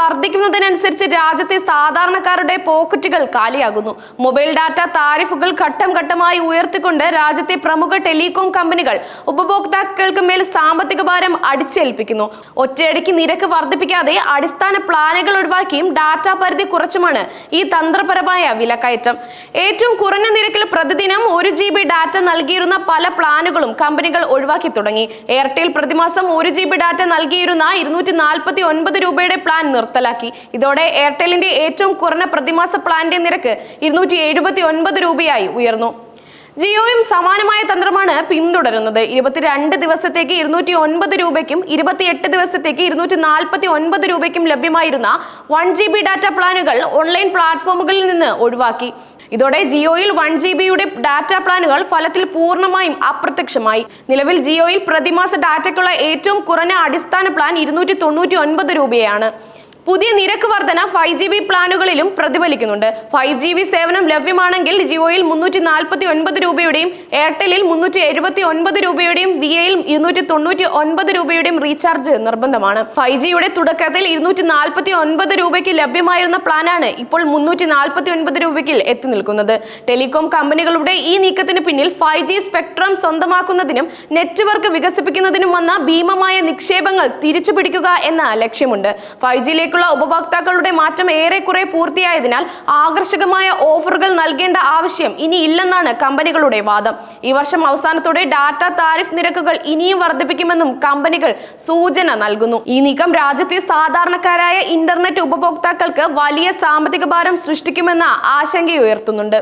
വർദ്ധിക്കുന്നതിനനുസരിച്ച് രാജ്യത്തെ സാധാരണക്കാരുടെ പോക്കറ്റുകൾ കാലിയാകുന്നു. മൊബൈൽ ഡാറ്റ താരിഫുകൾ ഘട്ടം ഘട്ടമായി ഉയർത്തിക്കൊണ്ട് രാജ്യത്തെ പ്രമുഖ ടെലികോം കമ്പനികൾ ഉപഭോക്താക്കൾക്ക് മേൽ സാമ്പത്തിക ഭാരം അടിച്ചേൽപ്പിക്കുന്നു. ഒറ്റയടിക്ക് നിരക്ക് വർദ്ധിപ്പിക്കാതെ അടിസ്ഥാന പ്ലാനുകൾ ഒഴിവാക്കിയും ഡാറ്റ പരിധി കുറച്ചുമാണ് ഈ തന്ത്രപരമായ വിലക്കയറ്റം. ഏറ്റവും കുറഞ്ഞ നിരക്കിൽ പ്രതിദിനം ഒരു ജി ബി ഡാറ്റ നൽകിയിരുന്ന പല പ്ലാനുകളും കമ്പനികൾ ഒഴിവാക്കി തുടങ്ങി. എയർടെൽ പ്രതിമാസം ഒരു ജി ബി ഡാറ്റ നൽകിയിരുന്ന ഇരുന്നൂറ്റി നാൽപ്പത്തി ഒൻപത് രൂപയുടെ പ്ലാൻ നിർത്തലാക്കി. ഇതോടെ എയർടെലിന്റെ ഏറ്റവും കുറഞ്ഞ പ്രതിമാസ പ്ലാന്റെ നിരക്ക് ഇരുന്നൂറ്റി രൂപയായി ഉയർന്നു. ജിയോയും സമാനമായ തന്ത്രമാണ് പിന്തുടരുന്നത്. ഇരുപത്തിരണ്ട് ദിവസത്തേക്ക് ഇരുന്നൂറ്റി ഒൻപത് രൂപയ്ക്കും ഇരുപത്തിയെട്ട് ദിവസത്തേക്ക് ഇരുന്നൂറ്റി നാൽപ്പത്തി ഒൻപത് രൂപയ്ക്കും ലഭ്യമായിരുന്ന വൺ ജി ബി ഡാറ്റ പ്ലാനുകൾ ഓൺലൈൻ പ്ലാറ്റ്ഫോമുകളിൽ നിന്ന് ഒഴിവാക്കി. ഇതോടെ ജിയോയിൽ വൺ ജി ബിയുടെ ഡാറ്റ പ്ലാനുകൾ ഫലത്തിൽ പൂർണമായും അപ്രത്യക്ഷമായി. നിലവിൽ ജിയോയിൽ പ്രതിമാസ ഡാറ്റയ്ക്കുള്ള ഏറ്റവും കുറഞ്ഞ അടിസ്ഥാന പ്ലാൻ ഇരുന്നൂറ്റി തൊണ്ണൂറ്റി ഒൻപത് രൂപയാണ്. പുതിയ നിരക്ക് വർധന ഫൈവ് ജി ബി പ്ലാനുകളിലും പ്രതിഫലിക്കുന്നുണ്ട്. ഫൈവ് ജി ബി സേവനം ലഭ്യമാണെങ്കിൽ ജിയോയിൽ മുന്നൂറ്റി നാൽപ്പത്തി ഒൻപത് രൂപയുടെയും എയർടെലിൽ മുന്നൂറ്റി എഴുപത്തി ഒൻപത് രൂപയുടെയും വി എയിൽ ഇരുന്നൂറ്റി തൊണ്ണൂറ്റി ഒൻപത് രൂപയുടെയും റീചാർജ് നിർബന്ധമാണ്. ഫൈവ് ജിയുടെ തുടക്കത്തിൽ ഇരുന്നൂറ്റി നാൽപ്പത്തി ഒൻപത് രൂപയ്ക്ക് ലഭ്യമായിരുന്ന പ്ലാനാണ് ഇപ്പോൾ മുന്നൂറ്റി നാൽപ്പത്തി ഒൻപത് രൂപയ്ക്ക് എത്തി നിൽക്കുന്നത്. ടെലികോം കമ്പനികളുടെ ഈ നീക്കത്തിന് പിന്നിൽ ഫൈവ് ജി സ്പെക്ട്രം സ്വന്തമാക്കുന്നതിനും നെറ്റ്വർക്ക് വികസിപ്പിക്കുന്നതിനും വന്ന ഭീമമായ നിക്ഷേപങ്ങൾ തിരിച്ചുപിടിക്കുക എന്ന ലക്ഷ്യമുണ്ട്. ഫൈവ് ജിയിലേക്കുള്ള ഉപഭോക്താക്കളുടെ മാറ്റം ഏറെക്കുറെ പൂർത്തിയായതിനാൽ ആകർഷകമായ ഓഫറുകൾ നൽകേണ്ട ആവശ്യം ഇനി ഇല്ലെന്നാണ് കമ്പനികളുടെ വാദം. ഈ വർഷം അവസാനത്തോടെ ഡാറ്റ താരിഫ് നിരക്കുകൾ ഇനിയും വർദ്ധിപ്പിക്കുമെന്നും കമ്പനികൾ സൂചന നൽകുന്നു. ഈ നീക്കം രാജ്യത്തെ സാധാരണക്കാരായ ഇന്റർനെറ്റ് ഉപഭോക്താക്കൾക്ക് വലിയ സാമ്പത്തിക ഭാരം സൃഷ്ടിക്കുമെന്ന ആശങ്കയുയർത്തുന്നുണ്ട്.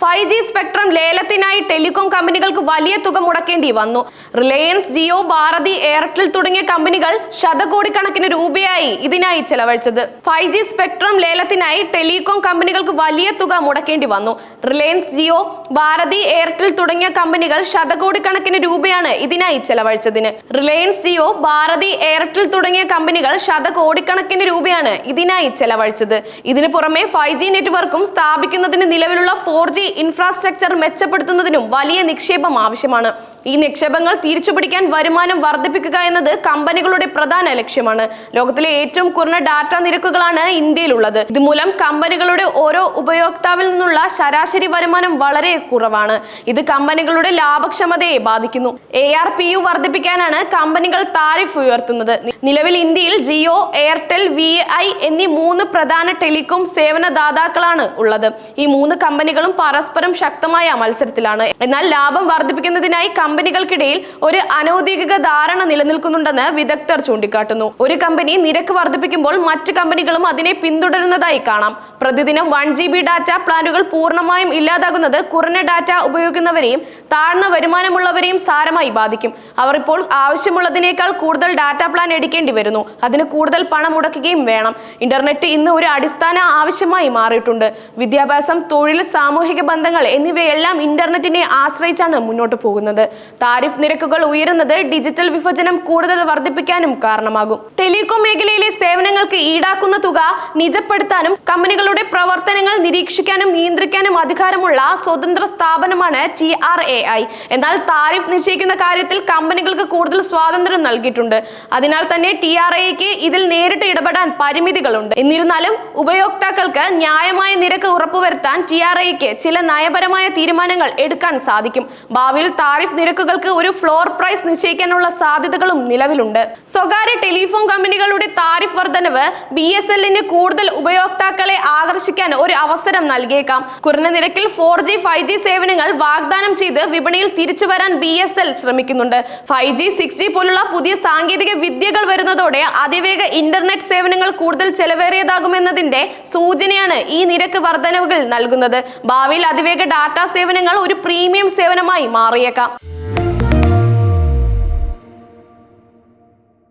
ഫൈവ് ജി സ്പെക്ട്രം ലേലത്തിനായി ടെലികോം കമ്പനികൾക്ക് വലിയ തുക മുടക്കേണ്ടി വന്നു. റിലയൻസ് ജിയോ ഭാരതി എയർടെൽ തുടങ്ങിയ കമ്പനികൾ ശതകോടിക്കണക്കിന് രൂപയായി ഇതിനായി ചെലവഴിച്ചത്. ഫൈവ് ജി സ്പെക്ട്രം ലേലത്തിനായി ടെലികോം കമ്പനികൾക്ക് വലിയ തുക മുടക്കേണ്ടി വന്നു. റിലയൻസ് ജിയോ ഭാരതി എയർടെൽ തുടങ്ങിയ കമ്പനികൾ ശതകോടിക്കണക്കിന് രൂപയാണ് ഇതിനായി ചെലവഴിച്ചതിന്. റിലയൻസ് ജിയോ ഭാരതി എയർടെൽ തുടങ്ങിയ കമ്പനികൾ ശതകോടിക്കണക്കിന് രൂപയാണ് ഇതിനായി ചെലവഴിച്ചത്. ഇതിനു പുറമെ ഫൈവ് ജി നെറ്റ്വർക്കും സ്ഥാപിക്കുന്നതിന് നിലവിലുള്ള ഫോർ ജി ഇൻഫ്രാസ്ട്രക്ചർ മെച്ചപ്പെടുത്തുന്നതിനും വലിയ നിക്ഷേപം ആവശ്യമാണ്. ഈ നിക്ഷേപങ്ങൾ തിരിച്ചുപിടിക്കാൻ വരുമാനം വർദ്ധിപ്പിക്കുക എന്നത് കമ്പനികളുടെ പ്രധാന ലക്ഷ്യമാണ്. ലോകത്തിലെ ഏറ്റവും കുറഞ്ഞ ഡാറ്റ നിരക്കുകളാണ് ഇന്ത്യയിലുള്ളത്. ഇതുമൂലം കമ്പനികളുടെ ഓരോ ഉപയോക്താവിൽ നിന്നുള്ള ശരാശരി വരുമാനം വളരെ കുറവാണ്. ഇത് കമ്പനികളുടെ ലാഭക്ഷമതയെ ബാധിക്കുന്നു. എ ആർ പി യു വർദ്ധിപ്പിക്കാനാണ് കമ്പനികൾ താരിഫ് ഉയർത്തുന്നത്. നിലവിൽ ഇന്ത്യയിൽ ജിയോ എയർടെൽ വി ഐ എന്നീ മൂന്ന് പ്രധാന ടെലികോം സേവന ദാതാക്കളാണ് ഉള്ളത്. ഈ മൂന്ന് കമ്പനികളും പരസ്പരം ശക്തമായ മത്സരത്തിലാണ്. എന്നാൽ ലാഭം വർദ്ധിപ്പിക്കുന്നതിനായി കമ്പനികൾക്കിടയിൽ ഒരു അനൌദ്യോഗിക ധാരണ നിലനിൽക്കുന്നുണ്ടെന്ന് വിദഗ്ധർ ചൂണ്ടിക്കാട്ടുന്നു. ഒരു കമ്പനി നിരക്ക് വർദ്ധിപ്പിക്കുമ്പോൾ മറ്റു കമ്പനികളും അതിനെ പിന്തുടരുന്നതായി കാണാം. പ്രതിദിനം വൺ ജി ബി ഡാറ്റ പ്ലാനുകൾ പൂർണമായും ഇല്ലാതാകുന്നത് കുറഞ്ഞ ഡാറ്റ ഉപയോഗിക്കുന്നവരെയും താഴ്ന്ന വരുമാനമുള്ളവരെയും സാരമായി ബാധിക്കും. അവർ ഇപ്പോൾ ആവശ്യമുള്ളതിനേക്കാൾ കൂടുതൽ ഡാറ്റ പ്ലാൻ എടുക്കേണ്ടി വരുന്നു. അതിന് കൂടുതൽ പണം മുടക്കുകയും വേണം. ഇന്റർനെറ്റ് ഇന്ന് ഒരു അടിസ്ഥാന ആവശ്യമായി മാറിയിട്ടുണ്ട്. വിദ്യാഭ്യാസം തൊഴിൽ സാമൂഹിക ബന്ധങ്ങൾ എന്നിവയെല്ലാം ഇന്റർനെറ്റിനെ ആശ്രയിച്ചാണ് മുന്നോട്ട് പോകുന്നത്. താരിഫ് നിരക്കുകൾ ഉയരുന്നത് ഡിജിറ്റൽ വിഭജനം കൂടുതൽ വർദ്ധിപ്പിക്കാനും കാരണമാകും. ടെലികോം മേഖലയിലെ സേവനങ്ങൾക്ക് ഈടാക്കുന്ന തുക നിജപ്പെടുത്താനും കമ്പനികളുടെ പ്രവർത്തനങ്ങൾ നിരീക്ഷിക്കാനും നിയന്ത്രിക്കാനും അധികാരമുള്ള സ്വതന്ത്ര സ്ഥാപനമാണ് ടി ആർ എ ഐ. എന്നാൽ താരിഫ് നിശ്ചയിക്കുന്ന കാര്യത്തിൽ കമ്പനികൾക്ക് കൂടുതൽ സ്വാതന്ത്ര്യം നൽകിയിട്ടുണ്ട്. അതിനാൽ തന്നെ ടി ആർ എക്ക് ഇതിൽ നേരിട്ട് ഇടപെടാൻ പരിമിതികളുണ്ട്. എന്നിരുന്നാലും ഉപയോക്താക്കൾക്ക് ന്യായമായ നിരക്ക് ഉറപ്പുവരുത്താൻ ടി ആർ ഐക്ക് ചില നയപരമായ തീരുമാനങ്ങൾ എടുക്കാൻ സാധിക്കും. ഭാവിയിൽ താരിഫ് നിരക്കുകൾക്ക് ഒരു ഫ്ലോർ പ്രൈസ് നിശ്ചയിക്കാനുള്ള സാധ്യതകളും നിലവിലുണ്ട്. സ്വകാര്യ ടെലിഫോൺ കമ്പനികളുടെ താരിഫ് വർധനവ് ബി എസ് എല്ലിന് കൂടുതൽ ഉപയോക്താക്കളെ ആകർഷിക്കാൻ ഒരു അവസരം നൽകിയേക്കാം. കുറഞ്ഞ നിരക്കിൽ ഫോർ ജി ഫൈവ് ജി സേവനങ്ങൾ വാഗ്ദാനം ചെയ്ത് വിപണിയിൽ തിരിച്ചു വരാൻ ബി എസ് എൽ ശ്രമിക്കുന്നുണ്ട്. ഫൈവ് ജി സിക്സ് ജി പോലുള്ള പുതിയ സാങ്കേതിക വിദ്യകൾ വരുന്നതോടെ അതിവേഗ ഇന്റർനെറ്റ് സേവനങ്ങൾ കൂടുതൽ ചെലവേറിയതാകുമെന്നതിന്റെ സൂചനയാണ് ഈ നിരക്ക് വർധനവുകൾ നൽകുന്നത്. ഭാവിയിൽ അതിവേഗ ഡാറ്റ സേവനങ്ങൾ ഒരു പ്രീമിയം സേവനമായി മാറിയേക്കാം.